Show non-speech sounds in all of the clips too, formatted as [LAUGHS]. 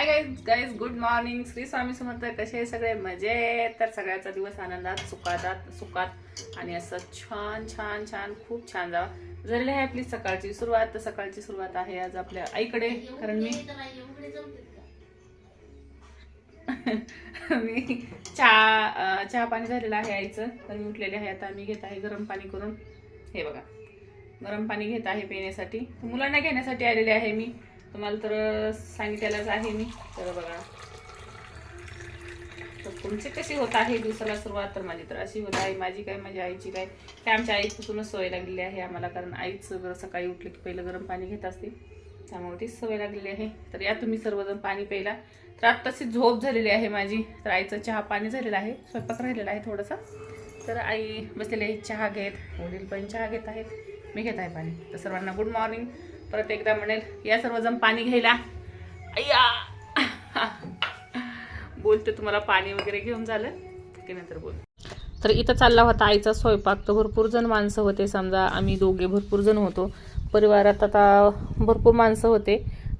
Hi guys guys good morning Shri Swami Samarth कसे सगळे? मजेत तर सगळ्याचा दिवस आनंदात सुखातात सुखात आणि असं छान छान छान खूप छान जावा. झालेली आहे आपली सकाळची सुरुवात. तर सकाळची सुरुवात आहे आज आपल्या आईकडे कारण मी [LAUGHS] मी चहा चहा पाणी झालेलं आहे आईचं. तर मी उठलेले आहे. आता मी घेत आहे गरम पाणी करून. हे बघा. गरम पाणी घेत आहे पिण्यासाठी. मुलांना घेण्यासाठी आलेले आहे मी. तुम्हाला तर सांगितलेलंच आहे मी. तर बघा. तर तुमची कशी होत आहे दिवसाला सुरुवात? तर माझी तर अशी होत आहे. माझी काय माझ्या आईची काय? काय आमच्या आईपासूनच सवय लागलेली आहे आम्हाला कारण आईच जर सकाळी उठली की पहिलं गरम पाणी घेत असते. त्यामुळे तीच सवय लागलेली आहे. तर या तुम्ही सर्वजण पाणी प्यायला. तर आत्ताशी झोप झालेली आहे माझी. तर आईचं चहा पाणी झालेलं आहे. स्वयंपाक राहिलेला आहे थोडासा. तर आई बसलेली आहे चहा घेत. वडील पण चहा घेत आहेत. मी घेत आहे पाणी. तर सर्वांना गुड मॉर्निंग परत एकदा म्हणेल या सर्वजण पाणी घ्यायला. अय्या! बोलते तुम्हाला पाणी वगैरे घेऊन झालं की नंतर बोल. तर इथं चालला होता आईचा स्वयंपाक. तर भरपूर जण माणसं होते समजा आम्ही दोघे भरपूर जण होतो. परिवारात आता भरपूर माणसं होते.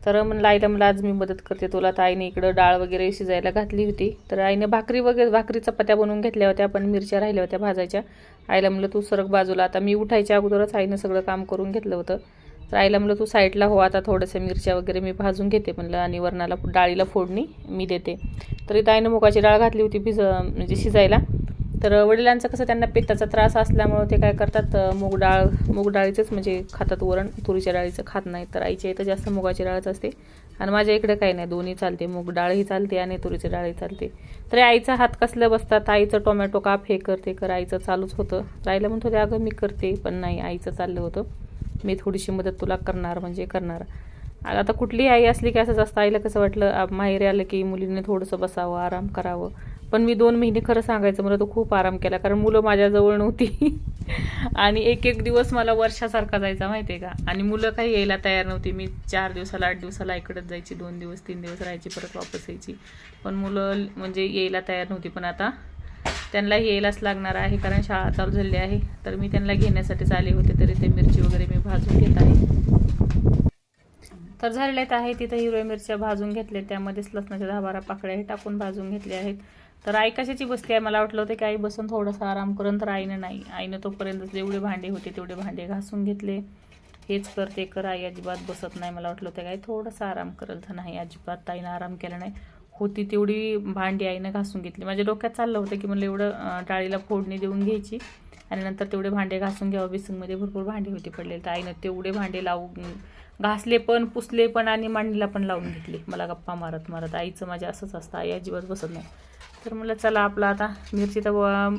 तर म्हणलं आईला मला आज मी मदत करते तुला. तर आईने इकडं डाळ वगैरे शिजायला घातली होती. तर आईने भाकरी वगैरे भाकरी चपात्या बनवून घेतल्या होत्या पण मिरच्या राहिल्या होत्या भाजायच्या. आईला म्हणलं तू सरक बाजूला. आता मी उठायच्या अगोदरच आईनं सगळं काम करून घेतलं होतं. तर आईला म्हणलं तू साईडला हो आता थोडंसं मिरच्या वगैरे मी भाजून घेते म्हणलं आणि वरणाला डाळीला फोडणी मी देते. तर इथं आईनं मुगाची डाळ घातली होती भिज म्हणजे शिजायला. तर वडिलांचं कसं त्यांना पित्ताचा त्रास असल्यामुळं ते काय करतात अं, मूग डाळ मूग डाळीचंच म्हणजे खातात वरण तुरीच्या डाळीचं खात नाही तर आईच्या इथं जास्त मुगाची डाळच असते. आणि माझ्या इकडे काही नाही दोन्ही चालते. मूग डाळही चालते आणि तुरीची डाळही चालते. तर आईचा हात कसलं बसतात आईचं टोमॅटो काप हे करते कर आईचं चालूच होतं. राहिलं म्हणतो ते अगं मी करते. पण नाही आईचं चाललं होतं. मी थोडीशी मदत तुला करणार म्हणजे करणार. आता कुठलीही आई असली की असंच असतं. आईला कसं वाटलं माहेरी आलं की मुलीने थोडंसं बसावं आराम करावं. पण मी दोन महिने खरं सांगायचं मला तो खूप आराम केला कारण मुलं माझ्याजवळ नव्हती. [LAUGHS] आणि एक एक दिवस मला वर्षासारखा जायचा माहिती आहे का? आणि मुलं काही यायला तयार नव्हती. मी चार दिवसाला आठ दिवसाला इकडंच जायची दोन दिवस तीन दिवस राहायची परत वापस यायची. पण मुलं म्हणजे यायला तयार नव्हती. पण आता त्यांना यायलाच लागणार आहे कारण शाळा चालू झालेली आहे. तर मी त्यांना घेण्यासाठीच आले होते तरी ते मिरची वगैरे मी भाजून घेत आहे. तर झालेल्या आहे तिथं हिरव्या मिरच्या भाजून घेतल्या. त्यामध्येच लसणाच्या दहा बारा पाकळ्या हे टाकून भाजून घेतल्या आहेत. तर आई कशाची बसते? आहे मला वाटलं होतं की आई बसून थोडंसं आराम करून तर आईनं नाही. आईनं तोपर्यंत जेवढे भांडे होते तेवढे भांडे घासून घेतले. हेच कर ते कर. आई अजिबात बसत नाही. मला वाटलं होतं काय थोडंसं आराम करल. तर नाही अजिबात ताईनं आराम केला नाही. होती तेवढी भांडी आईनं घासून घेतली. माझ्या डोक्यात चाललं होतं की म्हणलं एवढं डाळीला फोडणी देऊन घ्यायची आणि नंतर तेवढे भांडे घासून घ्यावं. बेसनमध्ये भरपूर भांडे होती पडलेली. तर आईनं तेवढे भांडे लावून घासले पण पुसले पण आणि मांडीला पण लावून घेतले. मला गप्पा मारत मारत. आईचं माझ्या असंच असतं. आई अजिबात बसत नाही. तर म्हणलं चला आपला आता मिरची तर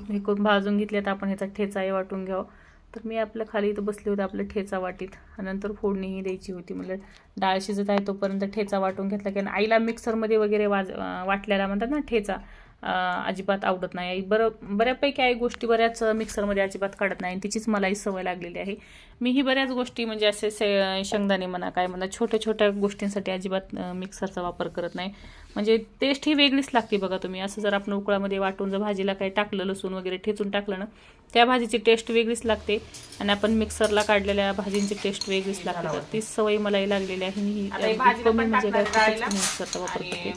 हे करून भाजून घेतली आता आपण ह्याचा ठेचाही वाटून घ्यावं. तर मी आपलं खाली इथं बसले होते आपलं ठेचा वाटीत. नंतर फोडणीही द्यायची होती. म्हटलं डाळ शिजत आहे तोपर्यंत ठेचा वाटून घेतला की आईला मिक्सरमध्ये वगैरे वाज वाटल्याला म्हणतात ना ठेचा अजिबात आवडत नाही. आई बरं बऱ्यापैकी आई गोष्टी बऱ्याच मिक्सरमध्ये अजिबात काढत नाही. आणि तिचीच मलाही सवय लागलेली आहे. मीही बऱ्याच गोष्टी म्हणजे असे से शेंगदाणे म्हणा काय म्हणा छोट्या छोट्या गोष्टींसाठी अजिबात मिक्सरचा वापर करत नाही. म्हणजे टेस्ट ही वेगळीच लागते बघा तुम्ही. असं जर आपण उकळामध्ये वाटून जर भाजीला काही टाकलं लसूण वगैरे ठेचून टाकलं ना त्या भाजीची टेस्ट वेगळीच लागते. आणि आपण मिक्सरला काढलेल्या भाजींची टेस्ट वेगळीच लागते. तर तीच सवय मलाही लागलेली आहे. मी हे कमी म्हणजे मिक्सरचा वापर करते.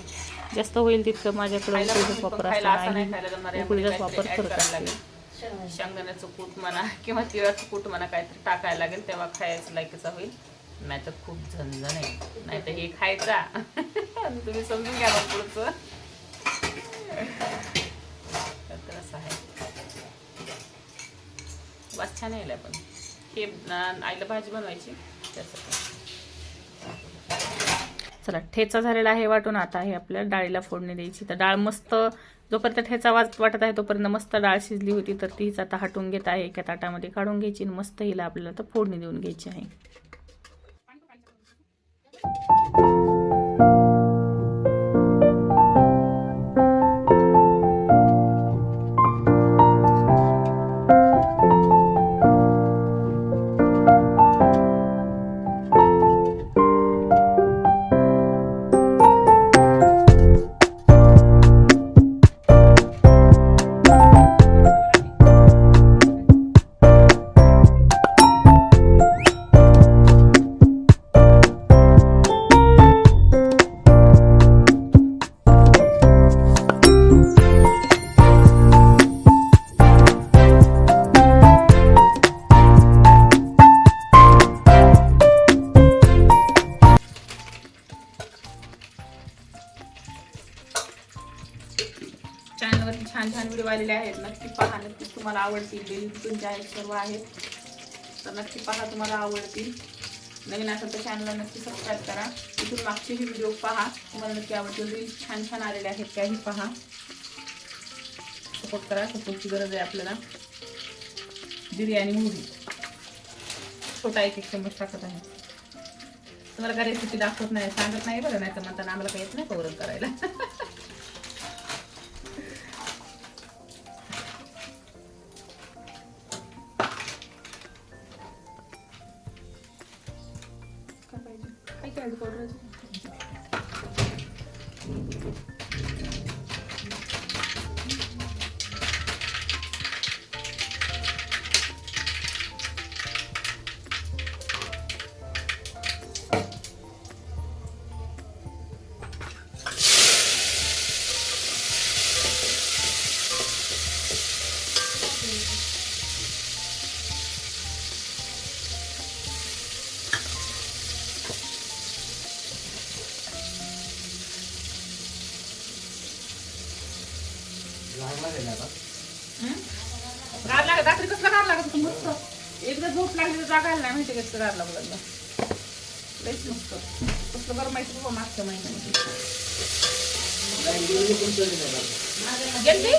जास्त होईल तितकं माझ्याकडे उकडीचाच वापर खायला असतो असं नाही आणि खायला जमणार आहे. उकडीचाच यामध्ये वापर करत असते. लागेल. शेंगदाण्याचं कूट म्हणा किंवा तिळाचं कूट म्हणा काहीतरी टाकायला लागेल तेव्हा खायचं लायकीचा होईल. नाही तर खूप झंझण आहे नाही तर हे खायचा. [LAUGHS] तुम्ही समजून घ्या मग पुढचं. तर असं आहे. वास छान यायला पण. हे आईला भाजी बनवायची. त्यासाठी. चला ठेचा झालेला आहे वाटून आता आहे आपल्या डाळीला फोडणी द्यायची. तर डाळ मस्त जोपर्यंत ठेचा वाज वाटत आहे तोपर्यंत मस्त डाळ शिजली होती तर तीच आता हटून घेत आहे एका ताटामध्ये काढून घ्यायची आणि मस्त हिला आपल्याला तर फोडणी देऊन घ्यायची आहे. छान आहेत नक्की पहा नक्कीच तुम्हाला आवडतील. डेली आहेत सर्व आहेत. तर नक्की पहा तुम्हाला आवडतील. नवीन असेल तर चॅनलला नक्की सबस्क्राईब करा. इथून मागचेही व्हिडिओ पहा. तुम्हाला नक्की आवडतील. रील्स छान छान आलेले आहेत त्याही पहा. सपोर्ट करा. सपोर्टची गरज आहे आपल्याला. बिर्याणी मोहरी छोटा एक एक चमच टाकत आहे. तुम्हाला काय रेसिपी दाखवत नाही सांगत नाही बरं नाही तर म्हणताना आम्हाला काही येत नाही कवरण करायला? [LAUGHS] गार लागत रात्री कसला गार लागत होतं मस्त. एकदा झोप लागली तर जागायला नाही माहिती कसं गार लागू लागलं लईच मस्त. कसलं बरं माहिती बाबा मागच्या महिन्यामध्ये. गेलती?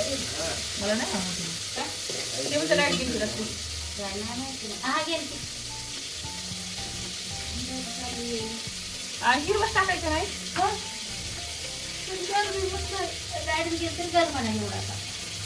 मला नाही. काय? ते म्हणते लाइट गेली रात्री. आ, हिरवं टाकायचं नाही.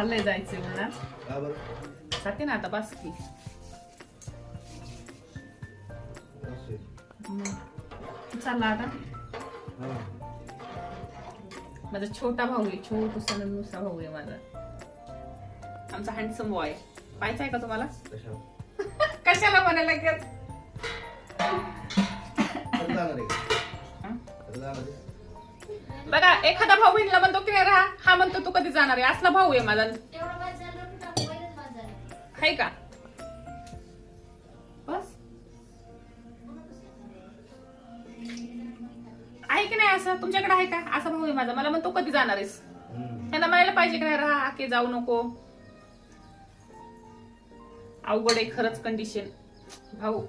चाललंय जायचंय मला जाते ना आता बस की. चालला आता. माझा छोटा भाऊ आहे छोटूसा नुसा भाऊ आहे माझा. आमचा हँडसम बॉय पाहायचा आहे का तुम्हाला? कशाला? [LAUGHS] म्हणायला लगेच बघा एखादा भाऊ बहिणीला म्हणतो की नाही राहा. हा म्हणतो तू कधी जाणार आहे? असला भाऊ आहे माझा. आहे का? बस. आहे की नाही असं? तुमच्याकडे आहे का? असा भाऊ आहे माझा. मला म्हणतो कधी जाणार आहेस? त्यांना म्हणायला पाहिजे की नाही राहा की जाऊ नको. अवघड आहे खरंच कंडिशन भाऊ.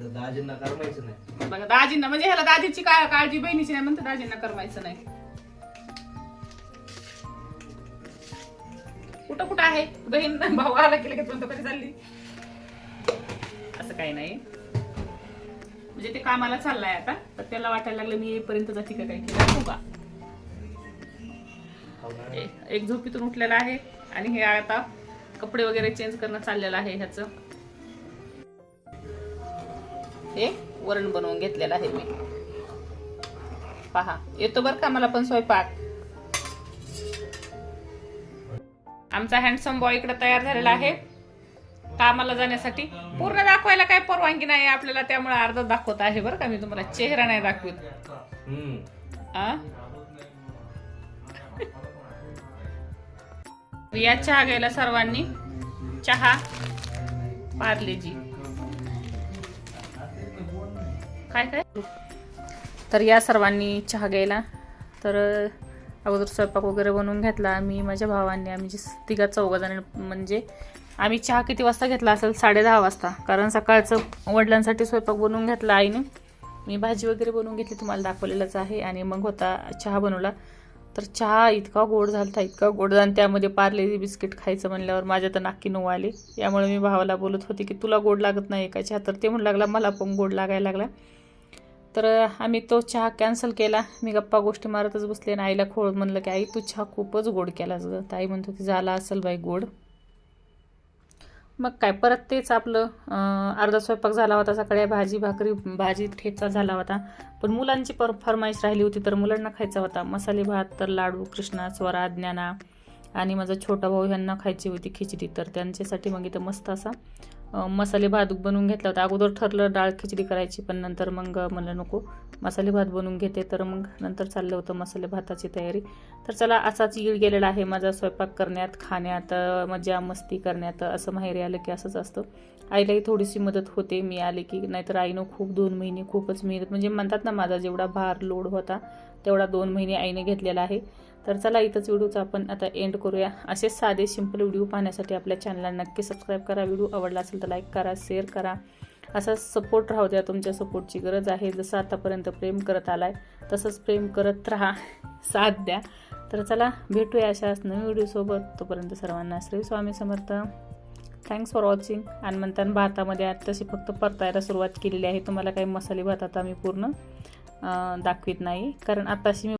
का दाजींना करमायचं नाही. बघा दाजींना म्हणजे ह्याला दाजीची का काळजी बहिणीची नाही म्हणते दाजींना करवायचं नाही. कुठं कुठं आहे? बहीण भाऊ आला की लगेच म्हणतो कधी चालली? असं काही नाही. म्हणजे ते कामाला चाललाय आता तर त्याला वाटायला लागलं मी येईपर्यंत जाते का काही दाखवू का? ए- एक झोपीतून उठलेला आहे आणि हे आता कपडे वगैरे चेंज करणं चाललेलं आहे ह्याचं. हे वरण बनवून घेतलेलं आहे मी. पहा येतो बरं का मला पण स्वयंपाक? आमचा हँडसम बॉय इकडे तयार झालेला आहे. कामाला जाण्यासाठी. पूर्ण दाखवायला काय परवानगी नाही आपल्याला त्यामुळे अर्धा दाखवत आहे बरं का मी तुम्हाला. चेहरा नाही दाखवत? या चहा घ्यायला सर्वांनी. चहा पार्लेजी. काय काय? तर या सर्वांनी चहा घ्यायला. तर अगोदर स्वयंपाक वगैरे बनवून घेतला आम्ही माझ्या भावांनी. आम्ही जे तिघा जण म्हणजे आम्ही चहा किती वाजता घेतला असेल? साडे दहा वाजता. कारण सकाळचं वडिलांसाठी स्वयंपाक बनवून घेतला आईने. मी भाजी वगैरे बनवून घेतली तुम्हाला दाखवलेलंच आहे. आणि मग होता चहा बनवला. तर चहा इतका गोड झालता इतका गोड झाला त्यामध्ये पार्ले बिस्किट खायचं म्हणल्यावर माझ्या तर नाकी नऊ आले. यामुळे मी भावाला बोलत होते की तुला गोड लागत नाही का चहा? तर ते म्हणू लागला मला पण गोड लागायला लागला. तर आम्ही तो चहा कॅन्सल केला. मी गप्पा गोष्टी मारतच बसले आणि आईला खोळ म्हणलं की आई तू चहा खूपच गोड केलास ग. तर आई म्हणतो की झाला असेल बाई गोड. मग काय परत तेच आपलं अर्धा स्वयंपाक झाला होता सकाळी भाजी भाकरी भाजी ठेचा झाला होता. पण मुलांची पर फरमाईश राहिली होती तर मुलांना खायचा होता. मसाले भात तर लाडू कृष्णा स्वरा ज्ञाना आणि माझा छोटा भाऊ ह्यांना खायची होती खिचडी. तर त्यांच्यासाठी मग इथं मस्त असा मसाले भात बनवून घेतला होता. अगोदर ठरलं डाळ खिचडी करायची पण नंतर मग म्हणलं नको मसाले भात बनवून घेते. तर मग नंतर चाललं होतं मसाले भाताची तयारी. तर चला असाच येळ गेलेला आहे माझा स्वयंपाक करण्यात खाण्यात मजा मस्ती करण्यात असं माहेरी आलं की असंच असतं. आईलाही थोडीशी मदत होते मी आले की नाहीतर आईनं खूप दोन महिने खूपच मेहनत म्हणजे म्हणतात ना माझा जेवढा भार लोड होता तेवढा दोन महिने आईने घेतलेला आहे. तर चला इथंच व्हिडिओचा आपण आता एंड करूया. असेच साधे सिंपल व्हिडिओ पाहण्यासाठी आपल्या चॅनलला नक्की सबस्क्राईब करा. व्हिडिओ आवडला असेल तर लाईक करा शेअर करा. असा सपोर्ट राहू द्या तुमच्या सपोर्टची गरज आहे. जसं आतापर्यंत प्रेम करत आलाय तसंच प्रेम करत राहा. साथ द्या. तर चला भेटूया अशाच नवीन व्हिडिओसोबत तोपर्यंत सर्वांना Shri Swami Samarth. Thanks for watching आणि म्हणताना भातामध्ये आता तशी फक्त परतायला सुरुवात केलेली आहे. तुम्हाला काही मसाले भात आता मी पूर्ण दाखवित नाही. कारण आताशी मी